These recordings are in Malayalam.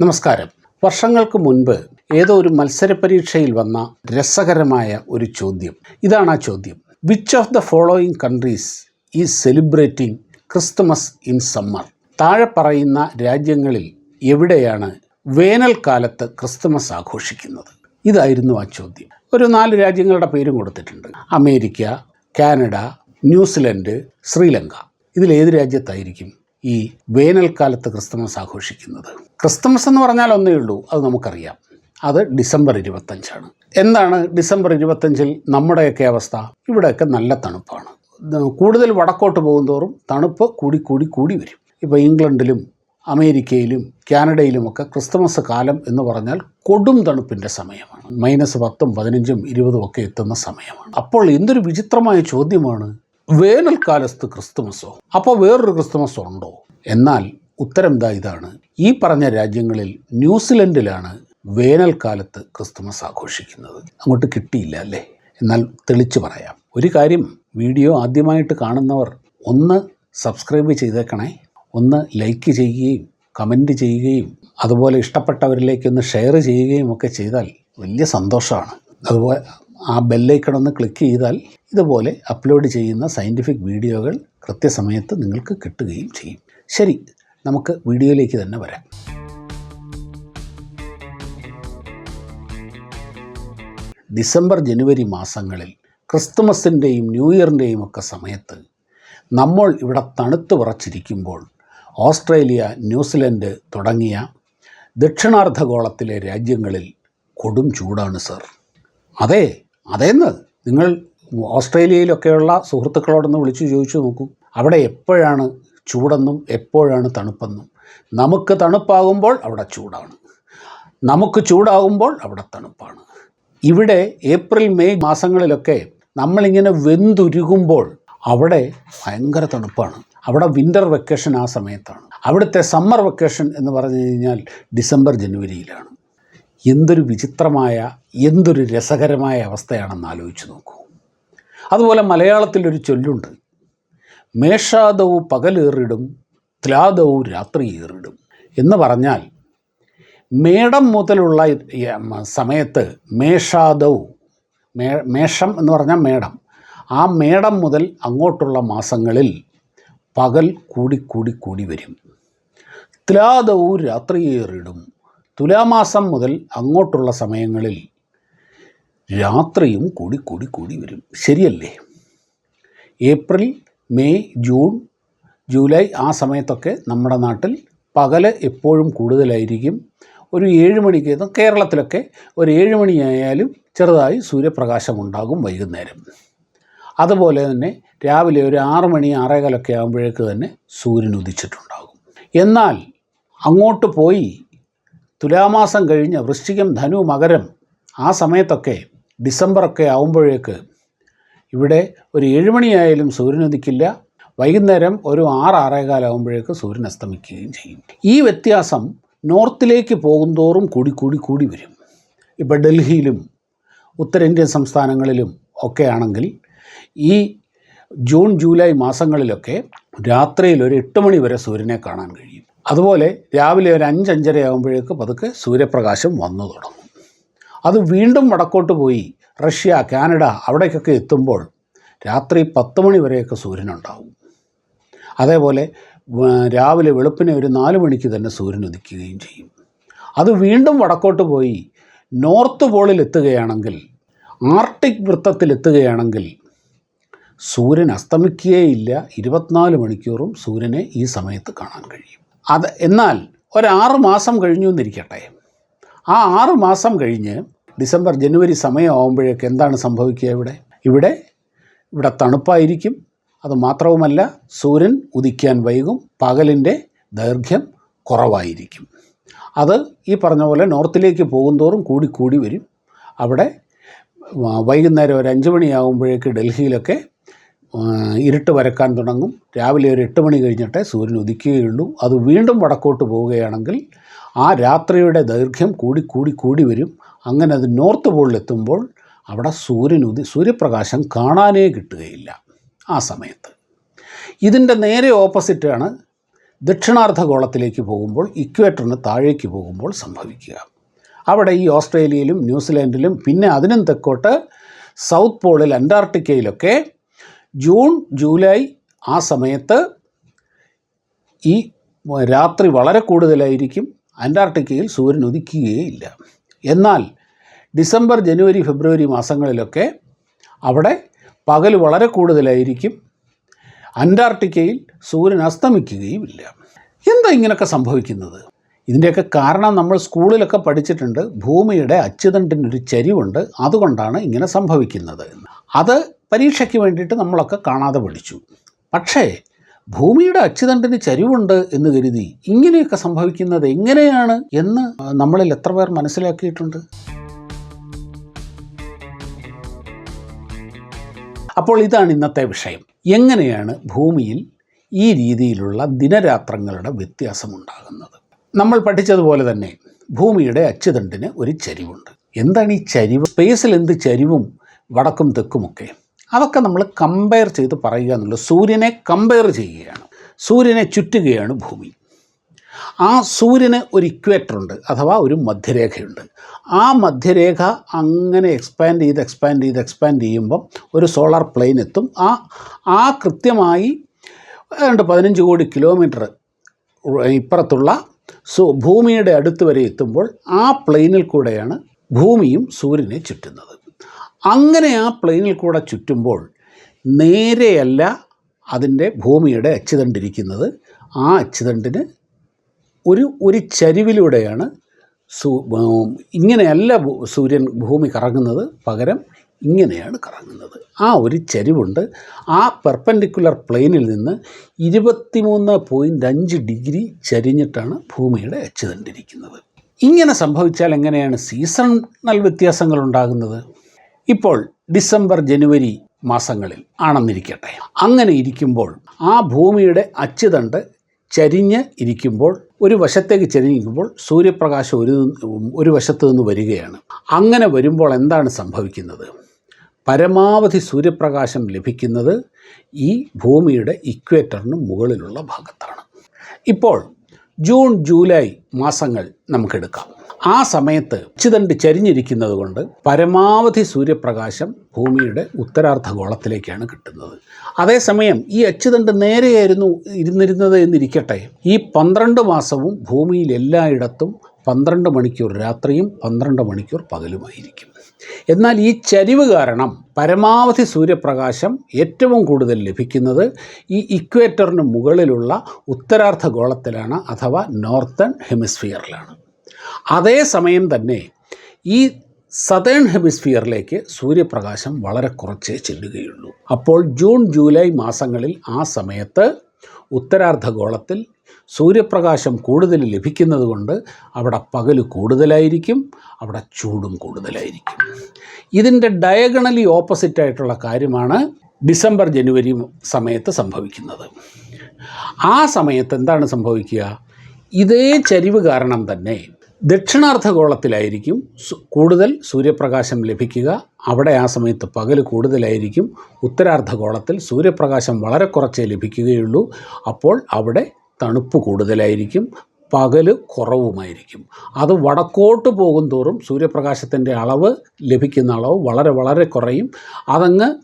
നമസ്കാരം. വർഷങ്ങൾക്ക് മുൻപ് ഏതോ ഒരു മത്സര പരീക്ഷയിൽ വന്ന രസകരമായ ഒരു ചോദ്യം. ഇതാണ് ആ ചോദ്യം. Which of the following countries is celebrating Christmas in summer താഴെ പറയുന്ന രാജ്യങ്ങളിൽ എവിടെയാണ് വേനൽക്കാലത്ത് ക്രിസ്തുമസ് ആഘോഷിക്കുന്നത്? ഇതായിരുന്നു ആ ചോദ്യം. ഒരു നാല് രാജ്യങ്ങളുടെ പേരും കൊടുത്തിട്ടുണ്ട്. America Canada New Zealand Sri Lanka. ഇതിൽ ഏത് രാജ്യത്തായിരിക്കും? ഈ വേനൽക്കാലത്ത് ക്രിസ്തുമസ് ആഘോഷിക്കുന്നത്. ക്രിസ്തുമസ് എന്ന് പറഞ്ഞാൽ ഒന്നേ ഉള്ളൂ അത് നമുക്കറിയാം. അത് ഡിസംബർ ഇരുപത്തഞ്ചാണ്. എന്താണ് ഡിസംബർ ഇരുപത്തഞ്ചിൽ നമ്മുടെയൊക്കെ അവസ്ഥ? ഇവിടെയൊക്കെ നല്ല തണുപ്പാണ്. കൂടുതൽ വടക്കോട്ട് പോകുന്തോറും തണുപ്പ് കൂടി കൂടി കൂടി വരും. ഇപ്പോൾ ഇംഗ്ലണ്ടിലും അമേരിക്കയിലും കാനഡയിലുമൊക്കെ ക്രിസ്തുമസ് കാലം എന്ന് പറഞ്ഞാൽ കൊടും തണുപ്പിന്റെ സമയമാണ്. മൈനസ് പത്തും പതിനഞ്ചും ഇരുപതും ഒക്കെ എത്തുന്ന സമയമാണ്. അപ്പോൾ എന്തൊരു വിചിത്രമായ ചോദ്യമാണ് വേനൽക്കാലത്ത് ക്രിസ്തുമസോ അപ്പോൾ വേറൊരു ക്രിസ്തുമസ് ഉണ്ടോ? എന്നാൽ ഉത്തരം ദാ ഇതാണ്. ഈ പറഞ്ഞ രാജ്യങ്ങളിൽ ന്യൂസിലൻഡിലാണ് വേനൽക്കാലത്ത് ക്രിസ്തുമസ് ആഘോഷിക്കുന്നത്. അങ്ങോട്ട് കിട്ടിയില്ല അല്ലേ? എന്നാൽ തെളിച്ചു പറയാം. ഒരു കാര്യം വീഡിയോ ആദ്യമായിട്ട് കാണുന്നവർ ഒന്ന് സബ്സ്ക്രൈബ് ചെയ്തേക്കണേ. ഒന്ന് ലൈക്ക് ചെയ്യുകയും കമന്റ് ചെയ്യുകയും അതുപോലെ ഇഷ്ടപ്പെട്ടവരിലേക്ക് ഒന്ന് ഷെയർ ചെയ്യുകയും ഒക്കെ ചെയ്താൽ വലിയ സന്തോഷമാണ്. അതുപോലെ ആ ബെല്ലൈക്കണമെന്ന് ക്ലിക്ക് ചെയ്താൽ ഇതുപോലെ അപ്ലോഡ് ചെയ്യുന്ന സയന്റിഫിക് വീഡിയോകൾ കൃത്യസമയത്ത് നിങ്ങൾക്ക് കിട്ടുകയും ചെയ്യും. ശരി നമുക്ക് വീഡിയോയിലേക്ക് തന്നെ വരാം. ഡിസംബർ ജനുവരി മാസങ്ങളിൽ ക്രിസ്തുമസിന്റെയും ന്യൂ ഇയറിന്റെയും ഒക്കെ സമയത്ത് നമ്മൾ ഇവിടെ തണുത്ത് വിറച്ചിരിക്കുമ്പോൾ ഓസ്ട്രേലിയ ന്യൂസിലൻഡ് തുടങ്ങിയ ദക്ഷിണാർദ്ധഗോളത്തിലെ രാജ്യങ്ങളിൽ കൊടും ചൂടാണ് സർ. അതെ അതേന്ന്? നിങ്ങൾ ഓസ്ട്രേലിയയിലൊക്കെയുള്ള സുഹൃത്തുക്കളോടൊന്ന് വിളിച്ചു ചോദിച്ചു നോക്കൂ. അവിടെ എപ്പോഴാണ് ചൂടെന്നും എപ്പോഴാണ് തണുപ്പെന്നും. നമുക്ക് തണുപ്പാകുമ്പോൾ അവിടെ ചൂടാണ്. നമുക്ക് ചൂടാകുമ്പോൾ അവിടെ തണുപ്പാണ്. ഇവിടെ ഏപ്രിൽ മെയ് മാസങ്ങളിലൊക്കെ നമ്മളിങ്ങനെ വെന്തുരുകുമ്പോൾ അവിടെ ഭയങ്കര തണുപ്പാണ്. അവിടെ വിന്റർ വെക്കേഷൻ ആ സമയത്താണ്. അവിടുത്തെ സമ്മർ വെക്കേഷൻ എന്ന് പറഞ്ഞു കഴിഞ്ഞാൽ ഡിസംബർ ജനുവരിയിലാണ്. എന്തൊരു വിചിത്രമായ എന്തൊരു രസകരമായ അവസ്ഥയാണെന്ന് ആലോചിച്ച് നോക്കൂ. അതുപോലെ മലയാളത്തിലൊരു ചൊല്ലുണ്ട്. മേഷാദവും പകലേറിടും ത്ലാദവും രാത്രി ഏറിടും എന്ന് പറഞ്ഞാൽ മേടം മുതലുള്ള സമയത്ത് മേഷാദവും മേ മേഷം എന്ന് പറഞ്ഞാൽ മേടം. ആ മേടം മുതൽ അങ്ങോട്ടുള്ള മാസങ്ങളിൽ പകൽ കൂടി കൂടി കൂടി വരും. ത്ലാദവും രാത്രിയേറിടും തുലാമാസം മുതൽ അങ്ങോട്ടുള്ള സമയങ്ങളിൽ രാത്രിയും കൂടി കൂടി കൂടി വരും. ശരിയല്ലേ? ഏപ്രിൽ മെയ് ജൂൺ ജൂലൈ ആ സമയത്തൊക്കെ നമ്മുടെ നാട്ടിൽ പകൽ എപ്പോഴും കൂടുതലായിരിക്കും. ഒരു ഏഴ് മണിക്ക് കേരളത്തിലൊക്കെ ഒരു ഏഴ് മണിയായാലും ചെറുതായി സൂര്യപ്രകാശം ഉണ്ടാകും വൈകുന്നേരം. അതുപോലെ തന്നെ രാവിലെ ഒരു ആറ് മണി ആറേകാലൊക്കെ ആകുമ്പോഴേക്ക് തന്നെ സൂര്യൻ ഉദിച്ചിട്ടുണ്ടാകും എന്നാൽ അങ്ങോട്ട് പോയി തുലാമാസം കഴിഞ്ഞ് വൃശ്ചികം ധനു മകരം ആ സമയത്തൊക്കെ ഡിസംബറൊക്കെ ആകുമ്പോഴേക്ക് ഇവിടെ ഒരു ഏഴുമണിയായാലും സൂര്യൻ ഉദിക്കില്ല വൈകുന്നേരം ഒരു ആറ് ആറേകാലാകുമ്പോഴേക്ക് സൂര്യൻ അസ്തമിക്കുകയും ചെയ്യും. ഈ വ്യത്യാസം നോർത്തിലേക്ക് പോകുന്തോറും കൂടി കൂടി കൂടി വരും. ഇപ്പോൾ ഡൽഹിയിലും ഉത്തരേന്ത്യൻ സംസ്ഥാനങ്ങളിലും ഒക്കെ ആണെങ്കിൽ ഈ ജൂൺ ജൂലൈ മാസങ്ങളിലൊക്കെ രാത്രിയിൽ ഒരു എട്ട് മണി വരെ സൂര്യനെ കാണാൻ കഴിയും. അതുപോലെ രാവിലെ ഒരു അഞ്ചഞ്ചര ആകുമ്പോഴേക്ക് പതുക്കെ സൂര്യപ്രകാശം വന്നു തുടങ്ങും. അത് വീണ്ടും വടക്കോട്ട് പോയി റഷ്യ കാനഡ അവിടേക്കൊക്കെ എത്തുമ്പോൾ രാത്രി പത്ത് മണി വരെയൊക്കെ സൂര്യനുണ്ടാവും. അതേപോലെ രാവിലെ വെളുപ്പിനെ ഒരു നാല് മണിക്ക് തന്നെ സൂര്യൻ ഉദിക്കുകയും ചെയ്യും. അത് വീണ്ടും വടക്കോട്ട് പോയി നോർത്ത് പോളിൽ എത്തുകയാണെങ്കിൽ ആർട്ടിക് വൃത്തത്തിൽ എത്തുകയാണെങ്കിൽ സൂര്യൻ അസ്തമിക്കുകയില്ല ഇരുപത്തിനാല് മണിക്കൂറും സൂര്യനെ ഈ സമയത്ത് കാണാൻ കഴിയും. അത് എന്നാൽ ഒരാറ് മാസം കഴിഞ്ഞു എന്നിരിക്കട്ടെ. ആ ആറ് മാസം കഴിഞ്ഞ് ഡിസംബർ ജനുവരി സമയമാകുമ്പോഴേക്ക് എന്താണ് സംഭവിക്കുക ഇവിടെ? ഇവിടെ ഇവിടെ തണുപ്പായിരിക്കും. അത് മാത്രവുമല്ല സൂര്യൻ ഉദിക്കാൻ വൈകും പകലിന്റെ ദൈർഘ്യം കുറവായിരിക്കും. അത് ഈ പറഞ്ഞ പോലെ നോർത്തിലേക്ക് പോകുന്തോറും കൂടി കൂടി വരും. അവിടെ വൈകുന്നേരം ഒരു അഞ്ച് മണിയാകുമ്പോഴേക്ക് ഡൽഹിയിലൊക്കെ ഇരുട്ട് വരക്കാൻ തുടങ്ങും. രാവിലെ ഒരു എട്ട് മണി കഴിഞ്ഞിട്ടേ സൂര്യൻ ഉദിക്കുകയുള്ളൂ. അത് വീണ്ടും വടക്കോട്ട് പോവുകയാണെങ്കിൽ ആ രാത്രിയുടെ ദൈർഘ്യം കൂടി കൂടി കൂടി വരും. അങ്ങനെ അത് നോർത്ത് പോളിലെത്തുമ്പോൾ അവിടെ സൂര്യൻ ഉദി സൂര്യപ്രകാശം കാണാനേ കിട്ടുകയില്ല ആ സമയത്ത്. ഇതിന്റെ നേരെ ഓപ്പോസിറ്റാണ് ദക്ഷിണാർദ്ധഗോളത്തിലേക്ക് പോകുമ്പോൾ ഇക്വേറ്ററിന് താഴേക്ക് പോകുമ്പോൾ സംഭവിക്കുക. അവിടെ ഈ ഓസ്ട്രേലിയയിലും ന്യൂസിലാൻഡിലും പിന്നെ അതിനും തെക്കോട്ട് സൗത്ത് പോളിൽ അന്റാർട്ടിക്കയിലൊക്കെ ജൂൺ ജൂലൈ ആ സമയത്ത് ഈ രാത്രി വളരെ കൂടുതലായിരിക്കും അന്റാർട്ടിക്കയിൽ സൂര്യൻ ഉദിക്കുകയില്ല. എന്നാൽ ഡിസംബർ ജനുവരി ഫെബ്രുവരി മാസങ്ങളിലൊക്കെ അവിടെ പകൽ വളരെ കൂടുതലായിരിക്കും അന്റാർട്ടിക്കയിൽ സൂര്യൻ അസ്തമിക്കുകയുമില്ല. എന്താ ഇങ്ങനെയൊക്കെ സംഭവിക്കുന്നത്? ഇതിന്റെയൊക്കെ കാരണം നമ്മൾ സ്കൂളിലൊക്കെ പഠിച്ചിട്ടുണ്ട്. ഭൂമിയുടെ അച്ചുതണ്ടിനൊരു ചരിവുണ്ട്. അതുകൊണ്ടാണ് ഇങ്ങനെ സംഭവിക്കുന്നത്. അത് പരീക്ഷയ്ക്ക് വേണ്ടിയിട്ട് നമ്മളൊക്കെ കാണാതെ പഠിച്ചു. പക്ഷേ ഭൂമിയുടെ അച്ചുതണ്ടിന് ചരിവുണ്ട് എന്ന് കരുതി ഇങ്ങനെയൊക്കെ സംഭവിക്കുന്നത് എങ്ങനെയാണ് എന്ന് നമ്മളിൽ എത്ര പേർ മനസ്സിലാക്കിയിട്ടുണ്ട്? അപ്പോൾ ഇതാണ് ഇന്നത്തെ വിഷയം. എങ്ങനെയാണ് ഭൂമിയിൽ ഈ രീതിയിലുള്ള ദിനരാത്രങ്ങളുടെ വ്യത്യാസമുണ്ടാകുന്നത് നമ്മൾ പഠിച്ചതുപോലെ തന്നെ ഭൂമിയുടെ അച്ചുതണ്ടിന് ഒരു ചരിവുണ്ട്. എന്താണ് ഈ ചരിവ്? സ്പേസിൽ എന്ത് ചരിവും വടക്കും തെക്കുമൊക്കെ? അതൊക്കെ നമ്മൾ കമ്പയർ ചെയ്ത് പറയുക എന്നുള്ളത് സൂര്യനെ കമ്പയർ ചെയ്യുകയാണ്. സൂര്യനെ ചുറ്റുകയാണ് ഭൂമി. ആ സൂര്യന് ഒരു ഇക്വേറ്ററുണ്ട് അഥവാ ഒരു മധ്യരേഖയുണ്ട്. ആ മധ്യരേഖ അങ്ങനെ എക്സ്പാൻഡ് ചെയ്ത് എക്സ്പാൻഡ് ചെയ്ത് എക്സ്പാൻഡ് ചെയ്യുമ്പം ഒരു സോളാർ പ്ലെയിൻ എത്തും. ആ ആ കൃത്യമായി ഏതാണ്ട് പതിനഞ്ച് കോടി കിലോമീറ്റർ ഇപ്പുറത്തുള്ള ഭൂമിയുടെ അടുത്ത് വരെ എത്തുമ്പോൾ ആ പ്ലെയിനിൽ കൂടെയാണ് ഭൂമിയും സൂര്യനെ ചുറ്റുന്നത്. അങ്ങനെ ആ പ്ലെയിനിൽ കൂടെ ചുറ്റുമ്പോൾ നേരെയല്ല അതിന്റെ ഭൂമിയുടെ അച്ചുതണ്ടിരിക്കുന്നത് ആ അച്ചുതണ്ടിന് ഒരു ഒരു ചരിവിലൂടെയാണ് സൂ ഇങ്ങനെയല്ല സൂര്യൻ ഭൂമി കറങ്ങുന്നത്. പകരം ഇങ്ങനെയാണ് കറങ്ങുന്നത്. ആ ഒരു ചരിവുണ്ട്. ആ പെർപ്പൻഡിക്കുലർ പ്ലെയിനിൽ നിന്ന് ഇരുപത്തിമൂന്ന് പോയിന്റ് അഞ്ച് ഡിഗ്രി ചരിഞ്ഞിട്ടാണ് ഭൂമിയുടെ അച്ചുതണ്ടിരിക്കുന്നത്. ഇങ്ങനെ സംഭവിച്ചാൽ എങ്ങനെയാണ് സീസണൽ വ്യത്യാസങ്ങൾ ഉണ്ടാകുന്നത്? ഇപ്പോൾ ഡിസംബർ ജനുവരി മാസങ്ങളിൽ ആണെന്നിരിക്കട്ടെ. അങ്ങനെ ഇരിക്കുമ്പോൾ ആ ഭൂമിയുടെ അച്ചുതണ്ട് ചരിഞ്ഞ് ഇരിക്കുമ്പോൾ ഒരു വശത്തേക്ക് ചരിഞ്ഞിരിക്കുമ്പോൾ സൂര്യപ്രകാശം ഒരു ഒരു വശത്ത് നിന്ന് വരികയാണ്. അങ്ങനെ വരുമ്പോൾ എന്താണ് സംഭവിക്കുന്നത്? പരമാവധി സൂര്യപ്രകാശം ലഭിക്കുന്നത് ഈ ഭൂമിയുടെ ഇക്വേറ്ററിന് മുകളിലുള്ള ഭാഗത്താണ്. ഇപ്പോൾ ജൂൺ ജൂലൈ മാസങ്ങൾ നമുക്കെടുക്കാം ആ സമയത്ത് അച്ചുതണ്ട് ചരിഞ്ഞിരിക്കുന്നത് കൊണ്ട് പരമാവധി സൂര്യപ്രകാശം ഭൂമിയുടെ ഉത്തരാർദ്ധഗോളത്തിലേക്കാണ് കിട്ടുന്നത്. അതേസമയം ഈ അച്ചുതണ്ട് നേരെയായിരുന്നു ഇരുന്നിരുന്നത് എന്നിരിക്കട്ടെ. ഈ പന്ത്രണ്ട് മാസവും ഭൂമിയിൽ എല്ലായിടത്തും പന്ത്രണ്ട് മണിക്കൂർ രാത്രിയും പന്ത്രണ്ട് മണിക്കൂർ പകലുമായിരിക്കും. എന്നാൽ ഈ ചരിവ് കാരണം പരമാവധി സൂര്യപ്രകാശം ഏറ്റവും കൂടുതൽ ലഭിക്കുന്നത് ഈ ഇക്വേറ്ററിന് മുകളിലുള്ള ഉത്തരാർദ്ധഗോളത്തിലാണ് അഥവാ നോർത്തേൺ ഹെമിസ്ഫിയറിലാണ്. അതേസമയം തന്നെ ഈ സതേൺ ഹെമിസ്ഫിയറിലേക്ക് സൂര്യപ്രകാശം വളരെ കുറച്ചേ ചെല്ലുകയുള്ളൂ. അപ്പോൾ ജൂൺ ജൂലൈ മാസങ്ങളിൽ ആ സമയത്ത് ഉത്തരാർദ്ധഗോളത്തിൽ സൂര്യപ്രകാശം കൂടുതൽ ലഭിക്കുന്നത് കൊണ്ട് അവിടെ പകൽ കൂടുതലായിരിക്കും അവിടെ ചൂടും കൂടുതലായിരിക്കും. ഇതിന്റെ ഡയഗണലി ഓപ്പോസിറ്റ് ആയിട്ടുള്ള കാര്യമാണ് ഡിസംബർ ജനുവരി സമയത്ത് സംഭവിക്കുന്നത്. ആ സമയത്ത് എന്താണ് സംഭവിക്കുക? ഇതേ ചരിവ് കാരണം തന്നെ ദക്ഷിണാർദ്ധഗോളത്തിലായിരിക്കും കൂടുതൽ സൂര്യപ്രകാശം ലഭിക്കുക. അവിടെ ആ സമയത്ത് പകൽ കൂടുതലായിരിക്കും. ഉത്തരാർദ്ധഗോളത്തിൽ സൂര്യപ്രകാശം വളരെ കുറച്ചേ ലഭിക്കുകയുള്ളൂ. അപ്പോൾ അവിടെ തണുപ്പ് കൂടുതലായിരിക്കും. പകൽ കുറവുമായിരിക്കും. അത് വടക്കോട്ട് പോകും തോറും സൂര്യപ്രകാശത്തിന്റെ അളവ് ലഭിക്കുന്ന അളവ് വളരെ വളരെ കുറയും. അതങ്ങ്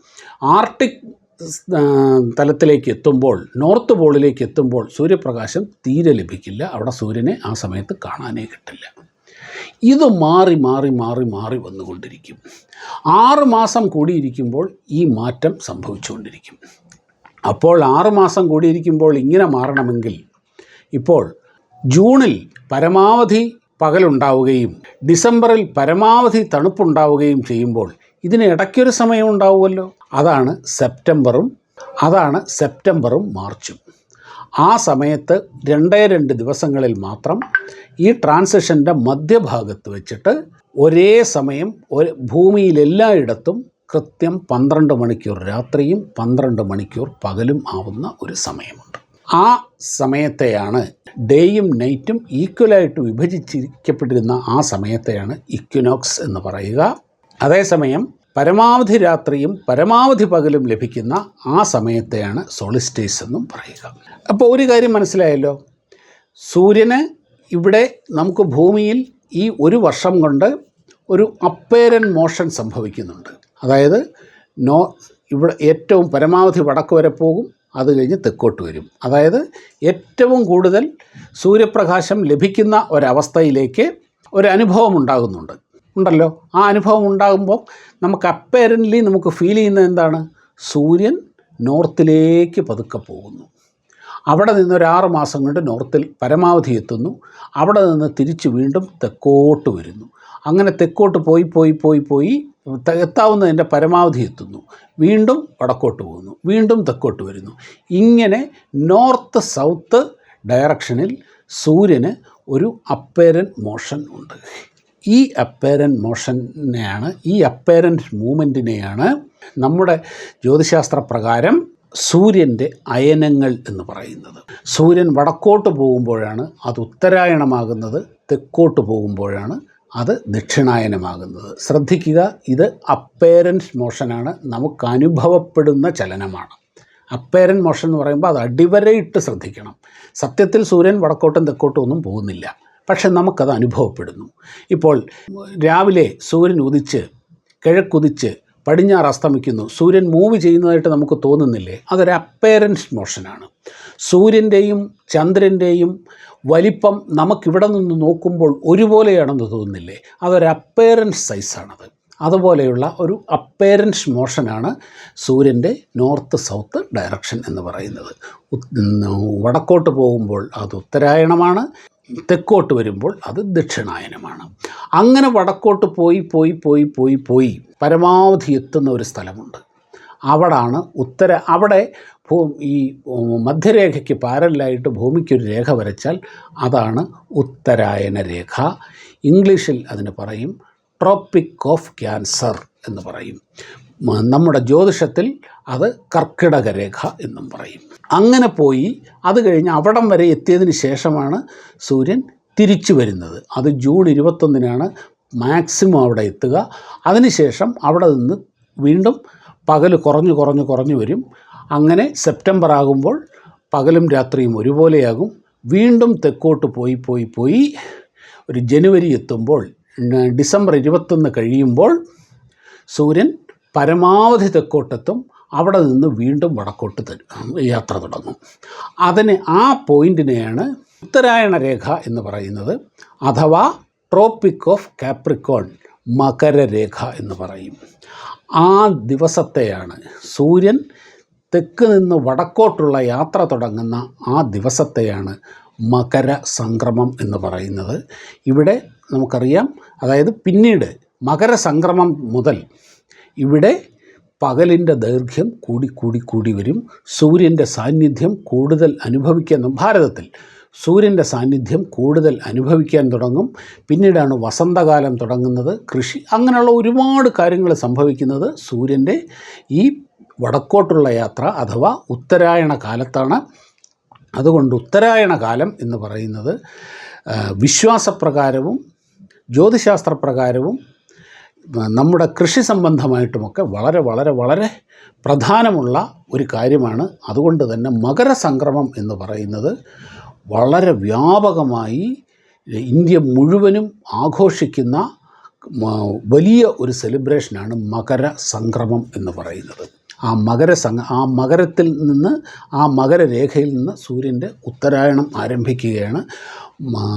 ആർട്ടിക് തലത്തിലേക്ക് എത്തുമ്പോൾ നോർത്ത് പോളിലേക്ക് എത്തുമ്പോൾ സൂര്യപ്രകാശം തീരെ ലഭിക്കില്ല. അവിടെ സൂര്യനെ ആ സമയത്ത് കാണാനേ കിട്ടില്ല. ഇത് മാറി മാറി മാറി മാറി വന്നുകൊണ്ടിരിക്കും. ആറ് മാസം കൂടിയിരിക്കുമ്പോൾ ഈ മാറ്റം സംഭവിച്ചുകൊണ്ടിരിക്കും. അപ്പോൾ ആറ് മാസം കൂടിയിരിക്കുമ്പോൾ ഇങ്ങനെ മാറണമെങ്കിൽ ഇപ്പോൾ ജൂണിൽ പരമാവധി പകലുണ്ടാവുകയും ഡിസംബറിൽ പരമാവധി തണുപ്പുണ്ടാവുകയും ചെയ്യുമ്പോൾ ഇതിന് ഇടയ്ക്കൊരു സമയം ഉണ്ടാവുമല്ലോ. അതാണ് സെപ്റ്റംബറും അതാണ് സെപ്റ്റംബറും മാർച്ചും. ആ സമയത്ത് രണ്ടേ രണ്ട് ദിവസങ്ങളിൽ മാത്രം ഈ ട്രാൻസിഷന്റെ മധ്യഭാഗത്ത് വെച്ചിട്ട് ഒരേ സമയം ഒരു ഭൂമിയിലെല്ലായിടത്തും കൃത്യം പന്ത്രണ്ട് മണിക്കൂർ രാത്രിയും പന്ത്രണ്ട് മണിക്കൂർ പകലും ആവുന്ന ഒരു സമയമുണ്ട്. ആ സമയത്തെയാണ് ഡേയും നൈറ്റും ഈക്വലായിട്ട് വിഭജിച്ചിരിക്കപ്പെട്ടിരുന്ന ആ സമയത്തെയാണ് ഇക്വിനോക്സ് എന്ന് പറയുക. അതേസമയം പരമാവധി രാത്രിയും പരമാവധി പകലും ലഭിക്കുന്ന ആ സമയത്തെയാണ് സോളിസ്റ്റേസ് എന്നും പറയുക. അപ്പോൾ ഒരു കാര്യം മനസ്സിലായല്ലോ? സൂര്യന് ഇവിടെ നമുക്ക് ഭൂമിയിൽ ഈ ഒരു വർഷം കൊണ്ട് ഒരു അപ്പേരൻ മോഷൻ സംഭവിക്കുന്നുണ്ട്. അതായത് നോ ഇവിടെ ഏറ്റവും പരമാവധി വടക്ക് വരെ പോകും അത് കഴിഞ്ഞ് തെക്കോട്ട് വരും. അതായത് ഏറ്റവും കൂടുതൽ സൂര്യപ്രകാശം ലഭിക്കുന്ന ഒരവസ്ഥയിലേക്ക് ഒരു അനുഭവം ഉണ്ടാകുന്നുണ്ട്. ഉണ്ടല്ലോ. ആ അനുഭവം ഉണ്ടാകുമ്പോൾ നമുക്ക് അപ്പേരന്റ്ലി നമുക്ക് ഫീൽ ചെയ്യുന്നത് എന്താണ്? സൂര്യൻ നോർത്തിലേക്ക് പതുക്കെ പോകുന്നു. അവിടെ നിന്ന് ഒരു ആറ് മാസം കൊണ്ട് നോർത്തിൽ പരമാവധി എത്തുന്നു. അവിടെ നിന്ന് തിരിച്ച് വീണ്ടും തെക്കോട്ട് വരുന്നു. അങ്ങനെ തെക്കോട്ട് പോയി പോയി പോയി പോയി എത്താവുന്നതിന്റെ പരമാവധി എത്തുന്നു. വീണ്ടും വടക്കോട്ട് പോകുന്നു. വീണ്ടും തെക്കോട്ട് വരുന്നു. ഇങ്ങനെ നോർത്ത് സൗത്ത് ഡയറക്ഷനിൽ സൂര്യന് ഒരു അപ്പേരൻ മോഷൻ ഉണ്ട്. ഈ അപ്പേരൻ മോഷനെയാണ് ഈ അപ്പേരന്റ് മൂവ്മെന്റിനെയാണ് നമ്മുടെ ജ്യോതിശാസ്ത്ര പ്രകാരം സൂര്യന്റെ അയനങ്ങൾ എന്ന് പറയുന്നത്. സൂര്യൻ വടക്കോട്ട് പോകുമ്പോഴാണ് അത് ഉത്തരായണമാകുന്നത് തെക്കോട്ട് പോകുമ്പോഴാണ് അത് ദക്ഷിണായനമാകുന്നത്. ശ്രദ്ധിക്കുക ഇത് അപ്പേരൻസ് മോഷനാണ് നമുക്ക് അനുഭവപ്പെടുന്ന ചലനമാണ്. അപ്പേരൻ മോഷൻ എന്ന് പറയുമ്പോൾ അത് അടിവരയിട്ട് ശ്രദ്ധിക്കണം. സത്യത്തിൽ സൂര്യൻ വടക്കോട്ടും തെക്കോട്ടും ഒന്നും പോകുന്നില്ല. പക്ഷെ നമുക്കത് അനുഭവപ്പെടുന്നു. ഇപ്പോൾ രാവിലെ സൂര്യൻ ഉദിച്ച് കിഴക്കുതിച്ച് പടിഞ്ഞാറ് അസ്തമിക്കുന്നു. സൂര്യൻ മൂവ് ചെയ്യുന്നതായിട്ട് നമുക്ക് തോന്നുന്നില്ലേ? അതൊരു അപ്പേരൻസ് മോഷനാണ് സൂര്യന്റെയും ചന്ദ്രന്റെയും വലിപ്പം നമുക്കിവിടെ നിന്ന് നോക്കുമ്പോൾ ഒരുപോലെയാണെന്ന് തോന്നുന്നില്ലേ? അതൊരു അപ്പേരൻസ് സൈസാണത് അതുപോലെയുള്ള ഒരു അപ്പേരൻസ് മോഷനാണ് സൂര്യന്റെ നോർത്ത് സൗത്ത് ഡയറക്ഷൻ എന്ന് പറയുന്നത്. വടക്കോട്ട് പോകുമ്പോൾ അത് ഉത്തരായണമാണ്. തെക്കോട്ട് വരുമ്പോൾ അത് ദക്ഷിണായനമാണ്. അങ്ങനെ വടക്കോട്ട് പോയി പോയി പോയി പോയി പോയി പരമാവധി എത്തുന്ന ഒരു സ്ഥലമുണ്ട്. അവിടാണ് ഉത്തര അവിടെ ഭൂ ഈ മധ്യരേഖയ്ക്ക് പാരലായിട്ട് ഭൂമിക്കൊരു രേഖ വരച്ചാൽ അതാണ് ഉത്തരായന രേഖ. ഇംഗ്ലീഷിൽ അതിന് പറയും ട്രോപ്പിക് ഓഫ് ക്യാൻസർ എന്ന് പറയും. നമ്മുടെ ജ്യോതിഷത്തിൽ അത് കർക്കിടക രേഖ എന്നും പറയും. അങ്ങനെ പോയി അത് കഴിഞ്ഞ് അവിടം വരെ എത്തിയതിന് ശേഷമാണ് സൂര്യൻ തിരിച്ചു വരുന്നത്. അത് ജൂൺ ഇരുപത്തൊന്നിനാണ് മാക്സിമം അവിടെ എത്തുക. അതിനുശേഷം അവിടെ നിന്ന് വീണ്ടും പകൽ കുറഞ്ഞു കുറഞ്ഞു കുറഞ്ഞു വരും. അങ്ങനെ സെപ്റ്റംബർ ആകുമ്പോൾ പകലും രാത്രിയും ഒരുപോലെയാകും. വീണ്ടും തെക്കോട്ട് പോയി പോയി പോയി ഒരു ജനുവരി എത്തുമ്പോൾ ഡിസംബർ ഇരുപത്തൊന്ന് കഴിയുമ്പോൾ സൂര്യൻ പരമാവധി തെക്കോട്ടെത്തും അവിടെ നിന്ന് വീണ്ടും വടക്കോട്ട് തരും യാത്ര തുടങ്ങും. അതിന് ആ പോയിന്റിനെയാണ് ഉത്തരായണ രേഖ എന്ന് പറയുന്നത് അഥവാ ട്രോപ്പിക് ഓഫ് കാപ്രിക്കോൺ മകരരേഖ എന്ന് പറയും. ആ ദിവസത്തെയാണ് സൂര്യൻ തെക്ക് നിന്ന് വടക്കോട്ടുള്ള യാത്ര തുടങ്ങുന്ന ആ ദിവസത്തെയാണ് മകര സംക്രമം എന്ന് പറയുന്നത്. ഇവിടെ നമുക്കറിയാം അതായത് പിന്നീട് മകരസംക്രമം മുതൽ ഇവിടെ പകലിന്റെ ദൈർഘ്യം കൂടി കൂടി കൂടി വരും. സൂര്യന്റെ സാന്നിധ്യം കൂടുതൽ അനുഭവിക്കുന്ന ഭാരതത്തിൽ സൂര്യന്റെ സാന്നിധ്യം കൂടുതൽ അനുഭവിക്കാൻ തുടങ്ങും. പിന്നീടാണ് വസന്തകാലം തുടങ്ങുന്നത്. കൃഷി അങ്ങനെയുള്ള ഒരുപാട് കാര്യങ്ങൾ സംഭവിക്കുന്നത് സൂര്യന്റെ ഈ വടക്കോട്ടുള്ള യാത്ര അഥവാ ഉത്തരായണ കാലത്താണ്. അതുകൊണ്ട് ഉത്തരായണ കാലം എന്ന് പറയുന്നത് വിശ്വാസപ്രകാരവും ജ്യോതിശാസ്ത്രപ്രകാരവും നമ്മുടെ കൃഷി സംബന്ധമായിട്ടുമൊക്കെ വളരെ വളരെ വളരെ പ്രധാനമുള്ള ഒരു കാര്യമാണ്. അതുകൊണ്ട് തന്നെ മകരസംക്രമം എന്ന് പറയുന്നത് വളരെ വ്യാപകമായി ഇന്ത്യ മുഴുവനും ആഘോഷിക്കുന്ന വലിയ ഒരു സെലിബ്രേഷനാണ് മകര സംക്രമം എന്ന് പറയുന്നത്. ആ മകര സംഘ ആ മകരത്തിൽ നിന്ന് ആ മകരരേഖയിൽ നിന്ന് സൂര്യന്റെ ഉത്തരായണം ആരംഭിക്കുകയാണ്.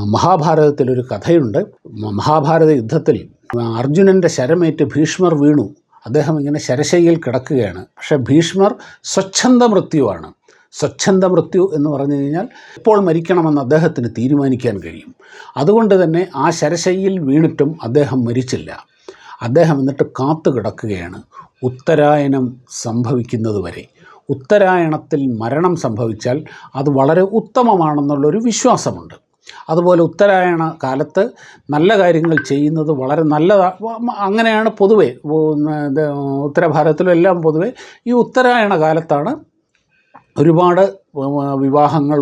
മഹാഭാരതത്തിലൊരു കഥയുണ്ട്. മഹാഭാരത യുദ്ധത്തിൽ അർജുനന്റെ ശരമേറ്റ് ഭീഷ്മർ വീണു. അദ്ദേഹം ഇങ്ങനെ ശരശയ്യയിൽ കിടക്കുകയാണ്. പക്ഷേ ഭീഷ്മർ സ്വച്ഛന്ത മൃത്യുവാണ്. സ്വച്ഛന്ത മൃത്യു എന്ന് പറഞ്ഞു കഴിഞ്ഞാൽ ഇപ്പോൾ മരിക്കണമെന്ന് അദ്ദേഹത്തിന് തീരുമാനിക്കാൻ കഴിയും. അതുകൊണ്ട് തന്നെ ആ ശരശയ്യയിൽ വീണിട്ടും അദ്ദേഹം മരിച്ചില്ല. അദ്ദേഹം എന്നിട്ട് കാത്തു കിടക്കുകയാണ്. ഉത്തരായനം സംഭവിക്കുന്നത് വരെ. ഉത്തരായണത്തിൽ മരണം സംഭവിച്ചാൽ അത് വളരെ ഉത്തമമാണെന്നുള്ളൊരു വിശ്വാസമുണ്ട്. അതുപോലെ ഉത്തരായണ കാലത്ത് നല്ല കാര്യങ്ങൾ ചെയ്യുന്നത് വളരെ നല്ലതാണ് അങ്ങനെയാണ് പൊതുവേ ഉത്തരഭാരതത്തിലും എല്ലാം പൊതുവേ ഈ ഉത്തരായണ കാലത്താണ് ഒരുപാട് വിവാഹങ്ങൾ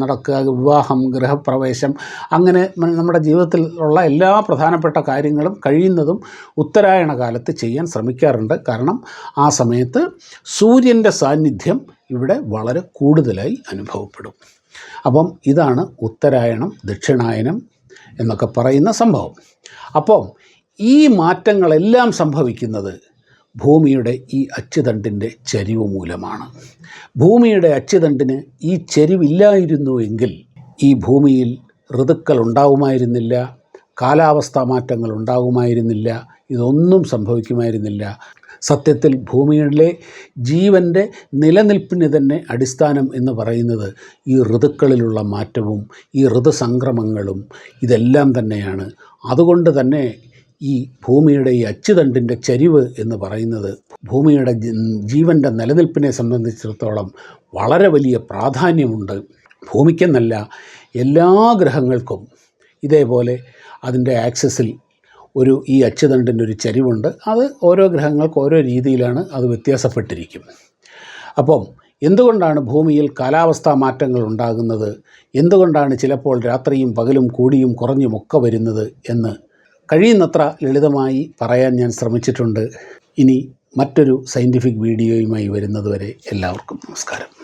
നടക്കുക വിവാഹം ഗൃഹപ്രവേശം അങ്ങനെ നമ്മുടെ ജീവിതത്തിൽ ഉള്ള എല്ലാ പ്രധാനപ്പെട്ട കാര്യങ്ങളും കഴിയുന്നതും ഉത്തരായണ കാലത്ത് ചെയ്യാൻ ശ്രമിക്കാറുണ്ട്. കാരണം ആ സമയത്ത് സൂര്യന്റെ സാന്നിധ്യം ഇവിടെ വളരെ കൂടുതലായി അനുഭവപ്പെടും. അപ്പം ഇതാണ് ഉത്തരായണം ദക്ഷിണായനം എന്നൊക്കെ പറയുന്ന സംഭവം. അപ്പം ഈ മാറ്റങ്ങളെല്ലാം സംഭവിക്കുന്നത് ഭൂമിയുടെ ഈ അച്ചുതണ്ടിന്റെ ചരിവ് മൂലമാണ്. ഭൂമിയുടെ അച്ചുതണ്ടിന് ഈ ചരിവില്ലായിരുന്നു എങ്കിൽ ഈ ഭൂമിയിൽ ഋതുക്കൾ ഉണ്ടാവുമായിരുന്നില്ല കാലാവസ്ഥാ മാറ്റങ്ങൾ ഉണ്ടാകുമായിരുന്നില്ല ഇതൊന്നും സംഭവിക്കുമായിരുന്നില്ല. സത്യത്തിൽ ഭൂമിയിലെ ജീവന്റെ നിലനിൽപ്പിന് തന്നെ അടിസ്ഥാനം എന്ന് പറയുന്നത് ഈ ഋതുക്കളിലുള്ള മാറ്റവും ഈ ഋതുസംക്രമങ്ങളും ഇതെല്ലാം തന്നെയാണ്. അതുകൊണ്ട് തന്നെ ഈ ഭൂമിയുടെ ഈ അച്ചുതണ്ടിന്റെ ചരിവ് എന്ന് പറയുന്നത് ഭൂമിയുടെ ജീവന്റെ നിലനിൽപ്പിനെ സംബന്ധിച്ചിടത്തോളം വളരെ വലിയ പ്രാധാന്യമുണ്ട്. ഭൂമിക്കെന്നല്ല എല്ലാ ഗ്രഹങ്ങൾക്കും ഇതേപോലെ അതിന്റെ ആക്സസിൽ ഒരു ഈ അച്ചുതണ്ടിന്റെ ഒരു ചരിവുണ്ട്. അത് ഓരോ ഗ്രഹങ്ങൾക്ക് ഓരോ രീതിയിലാണ് അത് വ്യത്യാസപ്പെട്ടിരിക്കും. അപ്പം എന്തുകൊണ്ടാണ് ഭൂമിയിൽ കാലാവസ്ഥാ മാറ്റങ്ങൾ ഉണ്ടാകുന്നത്? എന്തുകൊണ്ടാണ് ചിലപ്പോൾ രാത്രിയും പകലും കൂടിയും കുറഞ്ഞും ഒക്കെ വരുന്നത് എന്ന് കഴിയുന്നത്ര ലളിതമായി പറയാൻ ഞാൻ ശ്രമിച്ചിട്ടുണ്ട്. ഇനി മറ്റൊരു സയന്റിഫിക് വീഡിയോയുമായി വരുന്നതുവരെ എല്ലാവർക്കും നമസ്കാരം.